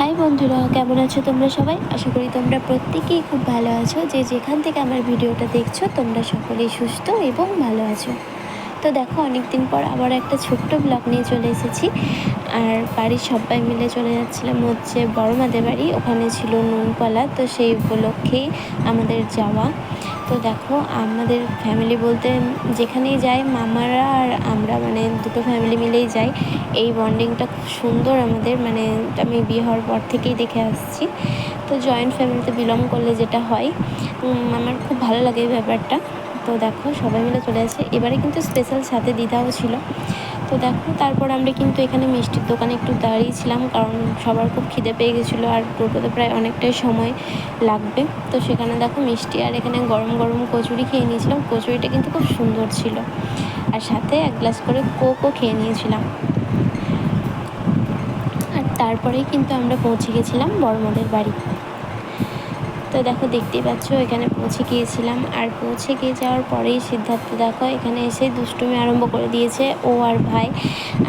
High বন্ধুরা, কেমন আছো তোমরা সবাই? আশা করি তোমরা প্রত্যেকেই খুব ভালো আছো। যে যেখান থেকে আমার ভিডিওটা দেখছ, তোমরা সকলেই সুস্থ এবং ভালো আছো। তো দেখো অনেক দিন পর আবার একটা ছোট্ট ব্লগ নিয়ে চলে এসেছি। আর বাড়ির সবাই মিলে চলে যাচ্ছিলাম হচ্ছে বড় মাদের বাড়ি। ওখানে ছিল নুনপালা। তো সেই উপলক্ষেই আমাদের যাওয়া। তো দেখো, আমাদের ফ্যামিলি বলতে যেখানেই যাই, মামারা আর আমরা মানে দুটো ফ্যামিলি মিলেই যাই। এই বন্ডিংটা খুব সুন্দর আমাদের মানে আমি বিয়ে হওয়ার পর থেকেই দেখে আসছি। তো জয়েন্ট ফ্যামিলিতে বিলং করলে যেটা হয় আমার খুব ভালো লাগে এই ব্যাপারটা। তো দেখো, সবাই মিলে চলে আসে। এবারে কিন্তু স্পেশাল সাথে দিদাও ছিল। তো দেখো, তারপর আমরা কিন্তু এখানে মিষ্টির দোকানে একটু দাঁড়িয়েছিলাম কারণ সবার খুব খিদে পেয়ে গেছিল আর টোটোতে প্রায় অনেকটাই সময় লাগবে। তো সেখানে দেখো মিষ্টি আর এখানে গরম গরম কচুরি খেয়ে নিয়েছিলাম। কচুরিটা কিন্তু খুব সুন্দর ছিল। আর সাথে এক গ্লাস করে কোকও খেয়ে নিয়েছিলাম। আর তারপরেই কিন্তু আমরা পৌঁছে গেছিলাম বড়মাদের বাড়ি। তো দেখো, দেখতেই পাচ্ছ, এখানে পৌঁছে গিয়েছিলাম। আর পৌঁছে গিয়ে যাওয়ার পরেই সিদ্ধার্থ দেখো, এখানে এসে দুষ্টুমি আরম্ভ করে দিয়েছে ও আর ভাই।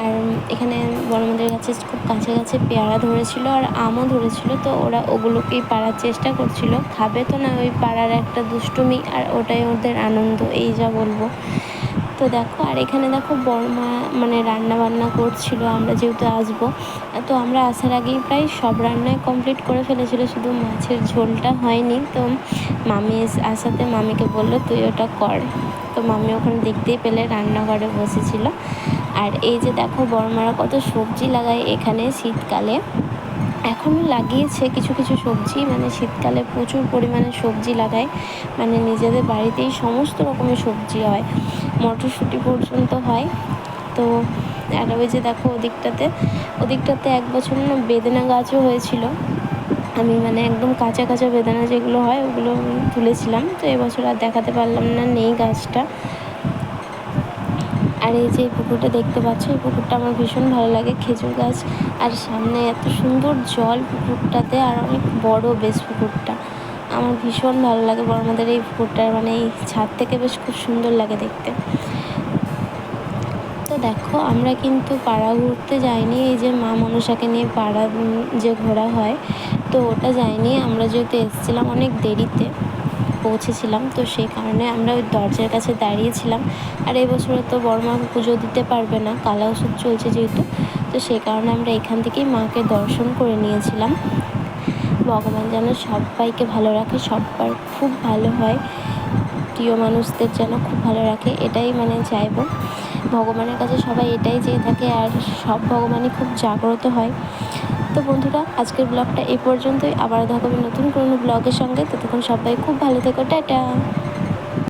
আর এখানে বড়মাদের কাছে খুব কাছে কাছে পেয়ারা ধরেছিল আর আমও ধরেছিল, তো ওরা ওগুলোকেই পাড়ার চেষ্টা করছিল। খাবে তো না ওই পাড়ার একটা দুষ্টুমি আর ওটাই ওদের আনন্দ, এই যা বলব। তো দেখো, আর এখানে দেখো বড়মা মানে রান্না বান্না করছিল, আমরা যেহেতু আসব। তো আমরা আসার আগেই প্রায় সব রান্নাই কমপ্লিট করে ফেলেছিল, শুধু মাছের ঝোলটা হয়নি। তো মামি আসাতে মামিকে বলল, তুই ওটা কর। তো মামি ওখানে দেখতেই পেলে, রান্নাঘরে বসেছিল। আর এই যে দেখো বড়মারা কত সবজি লাগায় এখানে শীতকালে। এখনও লাগিয়েছে কিছু কিছু সবজি মানে শীতকালে প্রচুর পরিমাণে সবজি লাগায়। মানে নিজেদের বাড়িতেই সমস্ত রকমের সবজি হয়। মটরশুঁটি পর্যন্ত হয়। তো আর ওই যে দেখো ওদিকটাতে ওদিকটাতে এক বছর না বেদনা গাছও হয়েছিল। আমি মানে একদম কাঁচা কাঁচা বেদানা যেগুলো হয় ওগুলো তুলেছিলাম। তো এবছর আর দেখাতে পারলাম না নেই গাছটা। আর এই যে পুকুরটা দেখতে পাচ্ছ, এই পুকুরটা আমার ভীষণ ভালো লাগে, খেজুর গাছ। আর সামনে এত সুন্দর জল পুকুরটাতে, আর অনেক বড় বেশ পুকুরটা। আমার ভীষণ ভালো লাগে বড় আমাদের এই পুকুরটার মানে এই ছাদ থেকে বেশ খুব সুন্দর লাগে দেখতে। তো দেখো, আমরা কিন্তু পাড়া ঘুরতে যাইনি, এই যে মা মনসাকে নিয়ে পাড়া যে ঘোরা হয়, তো ওটা যাইনি। আমরা যেহেতু এসেছিলাম অনেক দেরিতে পৌঁছেছিলাম। তো সেই কারণে আমরা ওই দরজার কাছে দাঁড়িয়েছিলাম। আর এই বছরে তো বড় মা পুজো দিতে পারবে না, কালা ওষুধ চলছে যেহেতু। তো সেই কারণে আমরা এখান থেকেই মাকে দর্শন করে নিয়েছিলাম। ভগবান যেন সবাইকে ভালো রাখে, সবার খুব ভালো হয়। প্রিয় মানুষদের যেন খুব ভালো রাখে, এটাই মানে চাইব। ভগবানের কাছে সবাই এটাই চেয়ে থাকে, আর সব ভগবানই খুব জাগ্রত হয়। তো বন্ধুরা, আজকের ব্লগটা এই পর্যন্তই। আবার দেখাবো নতুন কোনো ব্লগের সঙ্গে। ততক্ষণ সবাই খুব ভালো থেকো। টাটা।